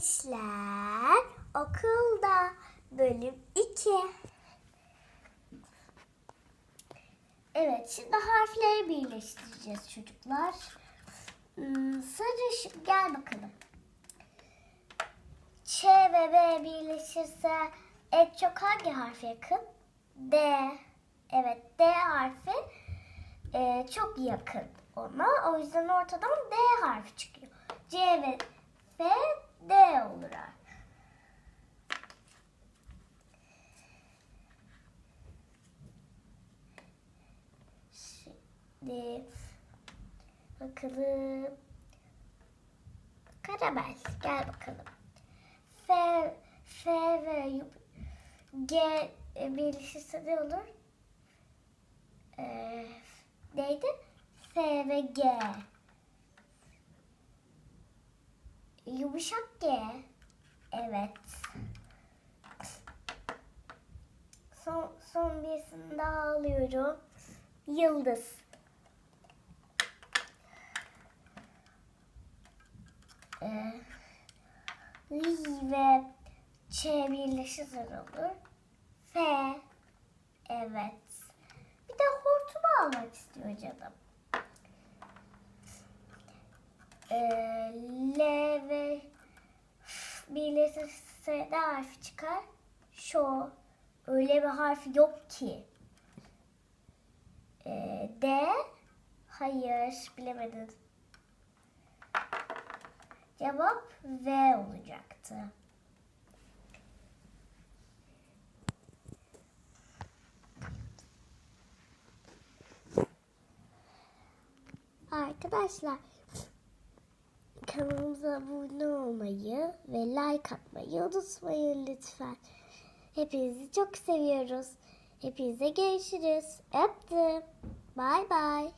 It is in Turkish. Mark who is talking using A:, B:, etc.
A: Gençler okulda bölüm 2. Evet şimdi harfleri birleştireceğiz çocuklar. Hmm, gel bakalım. Ç ve B birleşirse en çok hangi harfe yakın? D. Evet D harfi e, çok yakın ona. O yüzden ortadan D harfi çıkıyor. C ve F D olur. Şimdi bakalım. Karamel gel bakalım. F, F ve G birleşirse ne olur? Ee, neydi? F ve G. Yumuşak G. Evet. Son, son birisini daha alıyorum. Yıldız. Ee, Li ve Ç birleşirse olur? F. Evet. Bir de hortumu almak istiyor canım. Ee, L ve F birleşirse ne harfi çıkar? Şu. Öyle bir harfi yok ki. Ee, D. Hayır. Bilemedin. Cevap V olacaktı. Arkadaşlar kanalımıza abone olmayı ve like atmayı unutmayın lütfen. Hepinizi çok seviyoruz. Hepinize görüşürüz. Öptüm. Bay bay.